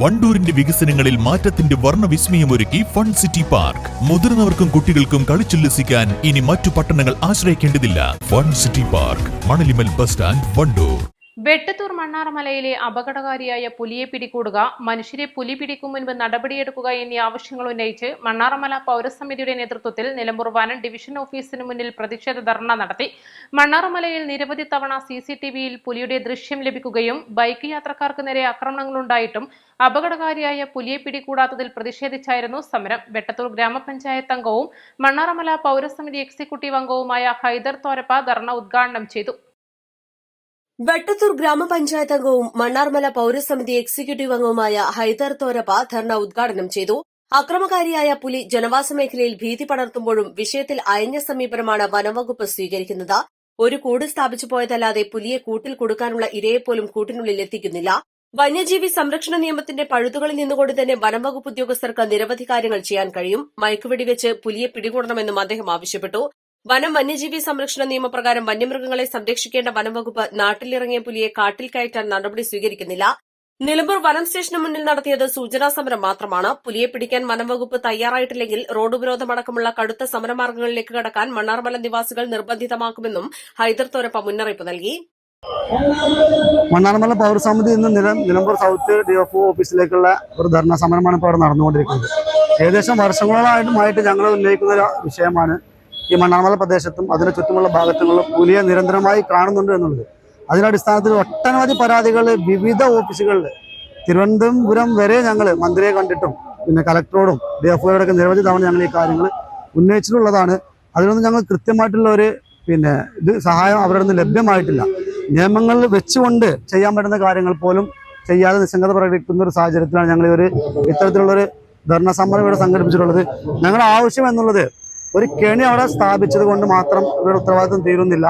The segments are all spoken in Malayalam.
വണ്ടൂരിന്റെ വികസനങ്ങളിൽ മാറ്റത്തിന്റെ വർണവിസ്മയമൊരുക്കി ഫൺ സിറ്റി പാർക്ക്. മുതിർന്നവർക്കും കുട്ടികൾക്കും കളിച്ചുല്ലസിക്കാൻ ഇനി മറ്റു പട്ടണങ്ങൾ ആശ്രയിക്കേണ്ടതില്ല. Fun city park Manalimal bus stand Wandoor. Vettathur മണ്ണാറമലയിലെ അപകടകാരിയായ പുലിയെ പിടികൂടുക മനുഷ്യരെ പുലി പിടിക്കും മുൻപ് നടപടിയെടുക്കുക എന്നീ ആവശ്യങ്ങൾ ഉന്നയിച്ച് മണ്ണാറമല പൗരസമിതിയുടെ നേതൃത്വത്തിൽ നിലമ്പൂർ വനം ഡിവിഷൻ ഓഫീസിന് മുന്നിൽ പ്രതിഷേധ ധർണ നടത്തി. മണ്ണാറമലയിൽ നിരവധി തവണ സി സി ടി വിയിൽ പുലിയുടെ ദൃശ്യം ലഭിക്കുകയും ബൈക്ക് യാത്രക്കാർക്ക് നേരെ ആക്രമണങ്ങളുണ്ടായിട്ടും അപകടകാരിയായ പുലിയെ പിടികൂടാത്തതിൽ പ്രതിഷേധിച്ചായിരുന്നു സമരം. വെട്ടത്തൂർ ഗ്രാമപഞ്ചായത്ത് അംഗവും മണ്ണാറമല പൗരസമിതി എക്സിക്യൂട്ടീവ് അംഗവുമായ ഹൈദർ തോരപ്പ ധർണ ഉദ്ഘാടനം ചെയ്തു. വെട്ടത്തൂർ ഗ്രാമപഞ്ചായത്ത് അംഗവും മണ്ണാർമല പൌരസമിതി എക്സിക്യൂട്ടീവ് അംഗവുമായ ഹൈദർ തോരപ്പ ധർണ ഉദ്ഘാടനം ചെയ്തു. അക്രമകാരിയായ പുലി ജനവാസ മേഖലയിൽ ഭീതി പടർത്തുമ്പോഴും വിഷയത്തിൽ അയഞ്ഞ സമീപനമാണ് വനംവകുപ്പ് സ്വീകരിക്കുന്നത്. ഒരു കൂട് സ്ഥാപിച്ചു പോയതല്ലാതെ പുലിയെ കൂട്ടിൽ കൊടുക്കാനുള്ള ഇരയെപ്പോലും കൂട്ടിനുള്ളിൽ എത്തിക്കുന്നില്ല. വന്യജീവി സംരക്ഷണ നിയമത്തിന്റെ പഴുതുകളിൽ നിന്നുകൊണ്ട് തന്നെ വനംവകുപ്പ് ഉദ്യോഗസ്ഥർക്ക് നിരവധി കാര്യങ്ങൾ ചെയ്യാൻ കഴിയും. മയക്കുവെടിവെച്ച് പുലിയെ പിടികൂടണമെന്നും അദ്ദേഹം ആവശ്യപ്പെട്ടു. വനം വന്യജീവി സംരക്ഷണ നിയമപ്രകാരം വന്യമൃഗങ്ങളെ സംരക്ഷിക്കേണ്ട വനംവകുപ്പ് നാട്ടിലിറങ്ങിയ പുലിയെ കാട്ടിൽ കയറ്റാൻ നടപടി സ്വീകരിക്കുന്നില്ല. നിലമ്പൂർ വനം സ്റ്റേഷന് മുന്നിൽ നടത്തിയത് സൂചനാ സമരം മാത്രമാണ്. പുലിയെ പിടിക്കാൻ വനംവകുപ്പ് തയ്യാറായിട്ടില്ലെങ്കിൽ റോഡ് ഉപരോധമടക്കമുള്ള കടുത്ത സമരമാർഗങ്ങളിലേക്ക് കടക്കാൻ മണ്ണാർമല നിവാസികൾ നിർബന്ധിതമാക്കുമെന്നും ഹൈദർ തോരപ്പ മുന്നറിയിപ്പ് നൽകി. മണ്ണാർമല പൗരസമിതി ഇന്ന് നില നിലമ്പൂർ സൗത്ത് ഡിഎഫ്ഒ ഓഫീസിലേക്കുള്ള ഒരു ധർണ സമരമാണ് ഇപ്പോൾ അവിടെ നടന്നുകൊണ്ടിരിക്കുന്നത്. ഏകദേശം വർഷങ്ങളായിട്ടുമായിട്ട് ഞങ്ങൾ ഉന്നയിക്കുന്ന ഒരു വിഷയമാണ് ഈ മണ്ണാർമല പ്രദേശത്തും അതിന് ചുറ്റുമുള്ള ഭാഗത്തുള്ള പുലിയെ നിരന്തരമായി കാണുന്നുണ്ട് എന്നുള്ളത്. അതിന്റെ അടിസ്ഥാനത്തിൽ ഒട്ടനവധി പരാതികൾ വിവിധ ഓഫീസുകളിൽ. തിരുവനന്തപുരം വരെ ഞങ്ങൾ മന്ത്രിയെ കണ്ടിട്ടും പിന്നെ കലക്ടറോടും ഡി എഫ് ഒയോടൊക്കെ നിരവധി തവണ ഞങ്ങൾ ഈ കാര്യങ്ങൾ ഉന്നയിച്ചിട്ടുള്ളതാണ്. അതിനൊന്നും ഞങ്ങൾ കൃത്യമായിട്ടുള്ള ഒരു പിന്നെ ഇത് സഹായം അവരുടെ നിന്ന് ലഭ്യമായിട്ടില്ല. നിയമങ്ങളിൽ വെച്ചുകൊണ്ട് ചെയ്യാൻ പറ്റുന്ന കാര്യങ്ങൾ പോലും ചെയ്യാതെ നിസ്സംഗത പ്രകടിപ്പിക്കുന്ന ഒരു സാഹചര്യത്തിലാണ് ഞങ്ങൾ ഒരു ഇത്തരത്തിലുള്ളൊരു ധർണ സമരം ഇവിടെ സംഘടിപ്പിച്ചിട്ടുള്ളത്. ഞങ്ങളുടെ ആവശ്യം എന്നുള്ളത് ഒരു കെണി അവിടെ സ്ഥാപിച്ചത് കൊണ്ട് മാത്രം ഇവരുടെ ഉത്തരവാദിത്വം തീരുന്നില്ല.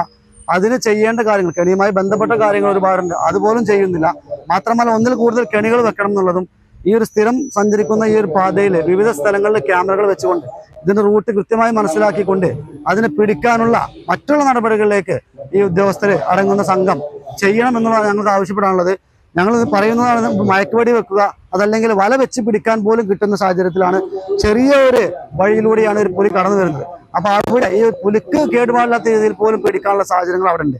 അതിന് ചെയ്യേണ്ട കാര്യങ്ങൾ കെണിയുമായി ബന്ധപ്പെട്ട കാര്യങ്ങൾ ഒരുപാടുണ്ട്. അതുപോലും ചെയ്യുന്നില്ല. മാത്രമല്ല ഒന്നിൽ കൂടുതൽ കെണികൾ വെക്കണം എന്നുള്ളതും ഈ ഒരു സ്ഥിരം സഞ്ചരിക്കുന്ന ഈ ഒരു പാതയിൽ വിവിധ സ്ഥലങ്ങളിൽ ക്യാമറകൾ വെച്ചുകൊണ്ട് ഇതിന്റെ റൂട്ട് കൃത്യമായി മനസ്സിലാക്കിക്കൊണ്ട് അതിനെ പിടിക്കാനുള്ള മറ്റുള്ള നടപടികളിലേക്ക് ഈ ഉദ്യോഗസ്ഥർ അടങ്ങുന്ന സംഘം ചെയ്യണം എന്നുള്ളതാണ് ഞങ്ങൾക്ക് ആവശ്യപ്പെടാനുള്ളത്. ഞങ്ങൾ പറയുന്നതാണ് മയക്കുവടി വെക്കുക അതല്ലെങ്കിൽ വല വെച്ച് പിടിക്കാൻ പോലും കിട്ടുന്ന സാഹചര്യത്തിലാണ് ചെറിയ ഒരു വഴിയിലൂടെയാണ് ഒരു പുലി കടന്നു വരുന്നത്. അപ്പൊ അവിടെ ഈ പുലിക്ക് കേടുപാടില്ലാത്ത രീതിയിൽ പോലും പിടിക്കാനുള്ള സാഹചര്യങ്ങൾ അവിടെ ഉണ്ട്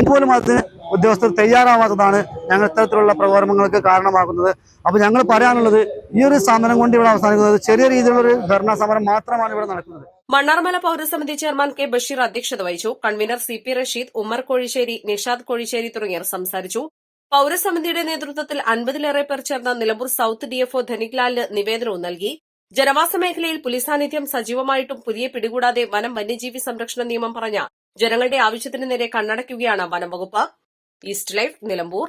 ഇപ്പോലും അതിന് ഉദ്യോഗസ്ഥർ തയ്യാറാവാത്തതാണ് ഞങ്ങൾ ഇത്തരത്തിലുള്ള പ്രകോപനങ്ങൾക്ക് കാരണമാകുന്നത്. അപ്പൊ ഞങ്ങൾ പറയാനുള്ളത് ഈ ഒരു സമരം കൊണ്ട് ഇവിടെ അവസാനിക്കുന്നത് ചെറിയ രീതിയിലുള്ള ധർണാ സമരം മാത്രമാണ് ഇവിടെ നടക്കുന്നത്. മണ്ണാർമല പൌരസമിതി ചെയർമാൻ കെ ബഷീർ അധ്യക്ഷത വഹിച്ചു. Convener C P Rasheed Ummer Kozhissery Nishad Kozhissery തുടങ്ങിയവർ സംസാരിച്ചു. പൌരസമിതിയുടെ നേതൃത്വത്തിൽ അൻപതിലേറെ പേർ ചേർന്ന നിലമ്പൂർ സൌത്ത് ഡിഎഫ്ഒ ധനിക്ലാലിന് നിവേദനവും നൽകി. ജനവാസ മേഖലയിൽ പുലിസ് സാന്നിധ്യം സജീവമായിട്ടും പുലിയെ പിടികൂടാതെ വനം വന്യജീവി സംരക്ഷണ നിയമം പറഞ്ഞ ജനങ്ങളുടെ ആവശ്യത്തിന് നേരെ കണ്ണടയ്ക്കുകയാണ് വനം വകുപ്പ്. East life Nilambur.